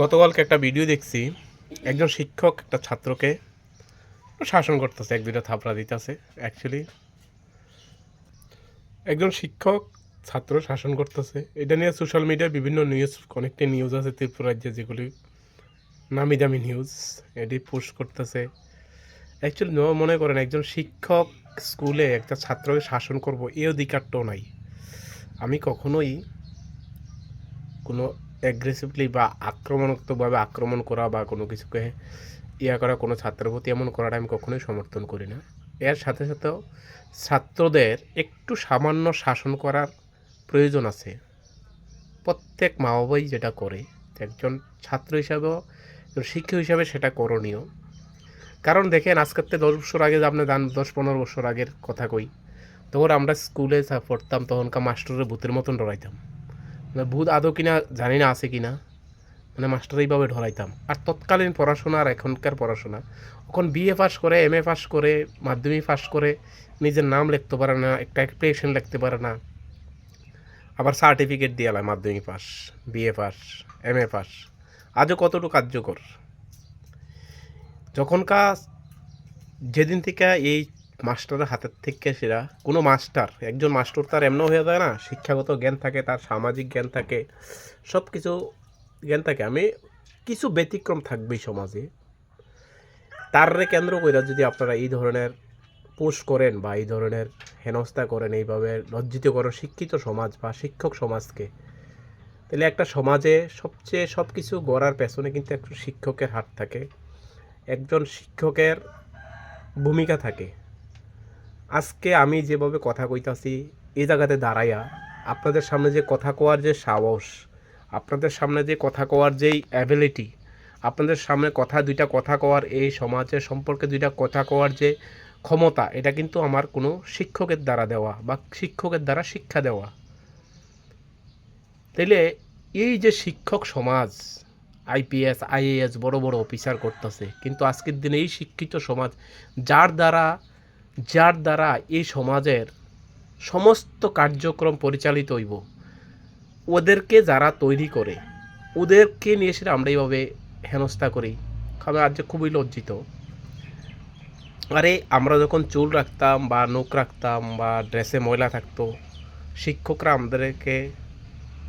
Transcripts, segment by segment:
গতকালকে একটা ভিডিও দেখছি, একজন শিক্ষক একটা ছাত্রকে শাসন করতেছে, এক দুইটা থাপড়া দিতেছে অ্যাকচুয়ালি একজন শিক্ষক ছাত্র শাসন করতেছে, এটা নিয়ে সোশ্যাল মিডিয়ায় বিভিন্ন নিউজ অনেকটা নিউজ আছে ত্রিপুরা রাজ্যে, যেগুলি নামি দামি নিউজ এটি পোস্ট করতেছে। অ্যাকচুয়ালি মনে করেন, একজন শিক্ষক স্কুলে একটা ছাত্রকে শাসন করব এই অধিকারটাও নাই। আমি কখনোই কোনো অ্যাগ্রেসিভলি বা আক্রমণাত্মকভাবে আক্রমণ করা বা কোনো কিছুকে ইয়া করা, কোনো ছাত্রের প্রতি এমন করাটা আমি কখনোই সমর্থন করি না। এর সাথে সাথেও ছাত্রদের একটু সামান্য শাসন করার প্রয়োজন আছে। প্রত্যেক মা বাবাই যেটা করে, একজন ছাত্র হিসাবেও শিক্ষক হিসাবে সেটা করণীয়। কারণ দেখেন আজকের থেকে দশ বছর আগে আপনি জান দশ পনেরো বছর আগের কথা কই, তখন আমরা স্কুলে পড়তাম, তখনকার মাস্টারের ভূতের মতন ডরাইতাম। ভূত আদৌ কিনা জানি না আছে কিনা। মানে মাস্টার এইভাবে ঢলাইতাম আর তৎকালীন পড়াশোনা আর এখনকার পড়াশোনা এখন বিএ পাস করে এম এ পাস করে মাধ্যমিক পাস করে নিজের নাম লিখতে পারে না, একটা অ্যাপ্লিকেশন লিখতে পারে না। আবার সার্টিফিকেট দিয়ে আলায় মাধ্যমিক pass BA pass M A pass আজও কতটুকু কার্যকর যখনকার যেদিন থেকে এই মাস্টারের হাতের থেকে সেরা কোনো মাস্টার, একজন মাস্টার তার এমন হয়ে যায় না, শিক্ষাগত জ্ঞান থাকে, তার সামাজিক জ্ঞান থাকে সব কিছু জ্ঞান থাকে। আমি কিছু ব্যতিক্রম থাকবেই সমাজে। তাররে কেন্দ্র করে যদি আপনারা এই ধরনের পোস্ট করেন বা এই ধরনের হেনস্থা করেন, এইভাবে লজ্জিত করেন শিক্ষিত সমাজ বা শিক্ষক সমাজকে, তাহলে একটা সমাজে সবচেয়ে সব কিছু গড়ার পেছনে কিন্তু একজন শিক্ষকের হাত থাকে। একজন শিক্ষকের ভূমিকা থাকে। আজকে আমি যেভাবে কথা কইতাছি, এই জায়গাতে দাঁড়াইয়া আপনাদের সামনে যে কথা কোয়ার যে সাহস, আপনাদের সামনে যে কথা কোয়ার যেই অ্যাবিলিটি আপনাদের সামনে কথা, দুইটা কথা কোয়ার এই সমাজের সম্পর্কে দুইটা কথা কোয়ার যে ক্ষমতা, এটা কিন্তু আমার কোনো শিক্ষকের দ্বারা দেওয়া বা শিক্ষকের দ্বারা শিক্ষা দেওয়া। তাইলে এই যে শিক্ষক সমাজ, আইপিএস, আইএএস বড় বড় অফিসার করতেছে, কিন্তু আজকের দিনে এই শিক্ষিত সমাজ, যার দ্বারা যার দ্বারা এই সমাজের সমস্ত কার্যক্রম পরিচালিত হইব। ওদেরকে যারা তৈরি করে, ওদেরকে নিয়ে সেটা আমরা এইভাবে হেনস্থা করি। আমি আজ খুবই লজ্জিত। আরে আমরা যখন চুল রাখতাম বা নখ রাখতাম বা ড্রেসে ময়লা থাকতো, শিক্ষকরা আমাদেরকে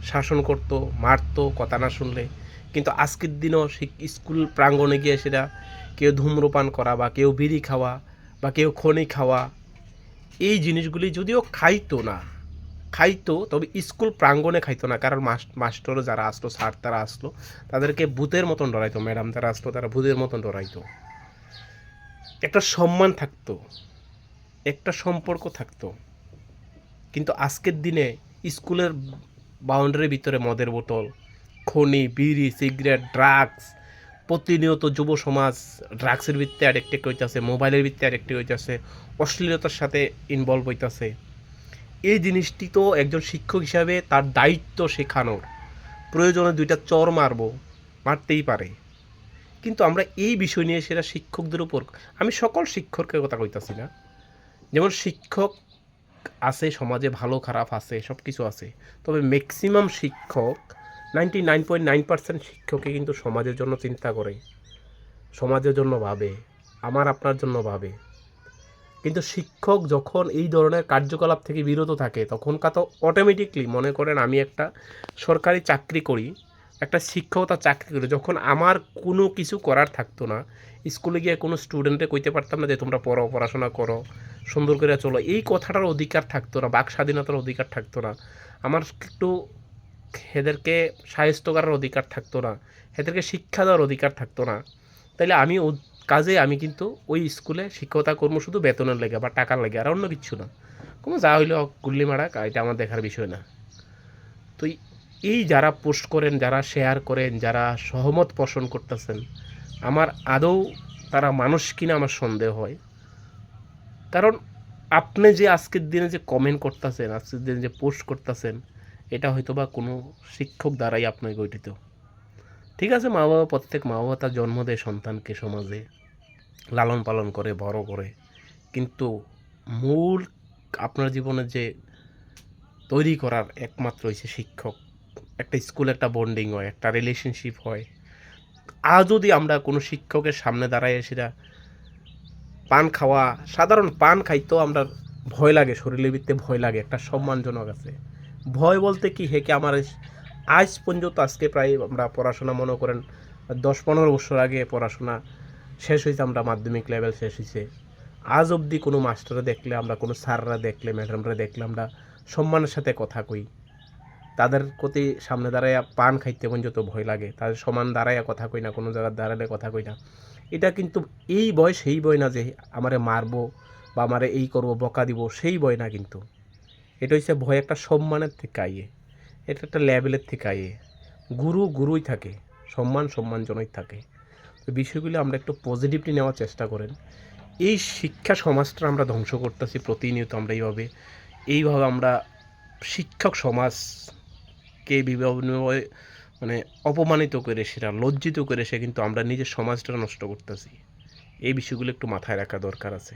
শাসন করতো, মারতো কথা না শুনলে। কিন্তু আজকের দিনও স্কুল প্রাঙ্গণে গিয়ে সেটা কেউ ধূম্রপান করা বা কেউ বিড়ি খাওয়া বা কেউ খনি খাওয়া, এই জিনিসগুলি যদিও খাইতো না, খাইতো, তবে স্কুল প্রাঙ্গণে খাইতো না। কারণ মাস- মাস্টারও যারা আসলো, স্যার তারা আসলো, তাদেরকে ভূতের মতন ডরাইতো, ম্যাডাম যারা আসলো, তারা ভূতের মতন ডরাইতো। একটা সম্মান থাকতো, একটা সম্পর্ক থাকতো। কিন্তু আজকের দিনে স্কুলের বাউন্ডারির ভিতরে মদের বোতল, খনি, বিড়ি, সিগারেট ড্রাগস প্রতিনিয়ত যুব সমাজ ড্রাগসের ভিত্তি অ্যাডিক্টেড হইতেছে মোবাইলের ভিত্তি অ্যাডিক্টেড হইতেছে, অশ্লীলতার সাথে ইনভলভ হইতেছে। এই জিনিসটি তো একজন শিক্ষক হিসাবে তার দায়িত্ব শেখানোর। প্রয়োজনে দুইটা চর মারবো, মারতেই পারে। কিন্তু আমরা এই বিষয় নিয়ে সেটা শিক্ষকদের উপর, আমি সকল শিক্ষকের কথা কইতাছি না। যেমন শিক্ষক আছে, সমাজে ভালো খারাপ আছে সব কিছু আছে। তবে ম্যাক্সিমাম শিক্ষক ninety nine point nine percent শিক্ষকই কিন্তু সমাজের জন্য চিন্তা করে। সমাজের জন্য ভাবে, আমার আপনার জন্য ভাবে। কিন্তু শিক্ষক যখন এই ধরনের কার্যকলাপ থেকে বিরত থাকে, তখনকার তো অটোমেটিকলি মনে করেন আমি একটা সরকারি চাকরি করি, একটা শিক্ষকতা চাকরি করি, যখন আমার কোনো কিছু করার থাকতো না, স্কুলে গিয়ে কোনো স্টুডেন্টে কইতে পারতাম না যে, তোমরা পড়ো, পড়াশোনা করো, সুন্দর করে চলো। এই কথাটার অধিকার থাকতো না, বাক স্বাধীনতার অধিকার থাকতো না। আমার একটু এদেরকে সাহিত্য করার অধিকার থাকতো না এদেরকে শিক্ষা দেওয়ার অধিকার থাকতো না। তাইলে আমি কাজে আমি কিন্তু ওই স্কুলে শিক্ষকতা করব শুধু বেতনের লেগে বা টাকার লেগে আর অন্য কিছু না। কোনো যা হইল গুল্লি মারা, এটা আমার দেখার বিষয় না। তো এই যারা পোস্ট করেন, যারা শেয়ার করেন, যারা সহমত পোষণ করতেছেন, আমার আদৌ তারা মানুষ কিনা আমার সন্দেহ হয়। কারণ আপনি যে আজকের দিনে যে কমেন্ট করতেছেন, আজকের দিনে যে পোস্ট করতেছেন এটা হয়তো বা কোনো শিক্ষক দ্বারাই আপনাকে গঠিত। ঠিক আছে মা বাবা প্রত্যেক মা বাবা তার জন্ম দেয় সন্তানকে সমাজে, লালন পালন করে, বড় করে। কিন্তু মূল আপনার জীবনে যে তৈরি করার একমাত্র হয়েছে শিক্ষক। একটা স্কুল, একটা বন্ডিং হয়, একটা রিলেশনশিপ হয়। আজ যদি আমরা কোনো শিক্ষকের সামনে দাঁড়ায় সেটা পান খাওয়া, সাধারণ পান খাইতেও আমরা ভয় লাগে, শরীরের ভিত্তে ভয় লাগে, একটা সম্মানজনক আছে। ভয় বলতে কি হেকে আমার আজ পর্যন্ত আজকে প্রায় আমরা পড়াশোনা মনে করেন দশ পনেরো বছর আগে পড়াশোনা শেষ হয়েছে আমরা মাধ্যমিক লেভেল শেষ হয়েছে আজ অবধি কোনো মাস্টাররা দেখলে আমরা, কোনো স্যাররা দেখলে, ম্যাডামরা দেখলে আমরা সম্মানের সাথে কথা কই। তাদের প্রতি সামনে দাঁড়াইয়া পান খাইতে পর্যন্ত ভয় লাগে তাদের সমান দাঁড়াইয়া কথা কই না, কোনো জায়গার দাঁড়ালে কথা কই না। এটা কিন্তু এই বয় সেই বয় না যে আমারে মারবো বা আমারে এই করব, বকা দিব, সেই বয় না কিন্তু। এটা হচ্ছে ভয় একটা সম্মানের থেকে আইয়ে। এটা একটা লেভেলের থেকে আইয়ে। গুরু গুরুই থাকে, সম্মান সম্মানজনক থাকে। তো বিষয়গুলো আমরা একটু পজিটিভলি নেওয়ার চেষ্টা করেন। এই শিক্ষা সমাজটা আমরা ধ্বংস করতেছি, প্রতিনিয়ত আমরা এইভাবে। এইভাবে আমরা শিক্ষক সমাজকে বিভিন্ন মানে অপমানিত করে সেটা লজ্জিত করে সে কিন্তু আমরা নিজের সমাজটা নষ্ট করতেছি। এই বিষয়গুলো একটু মাথায় রাখা দরকার আছে।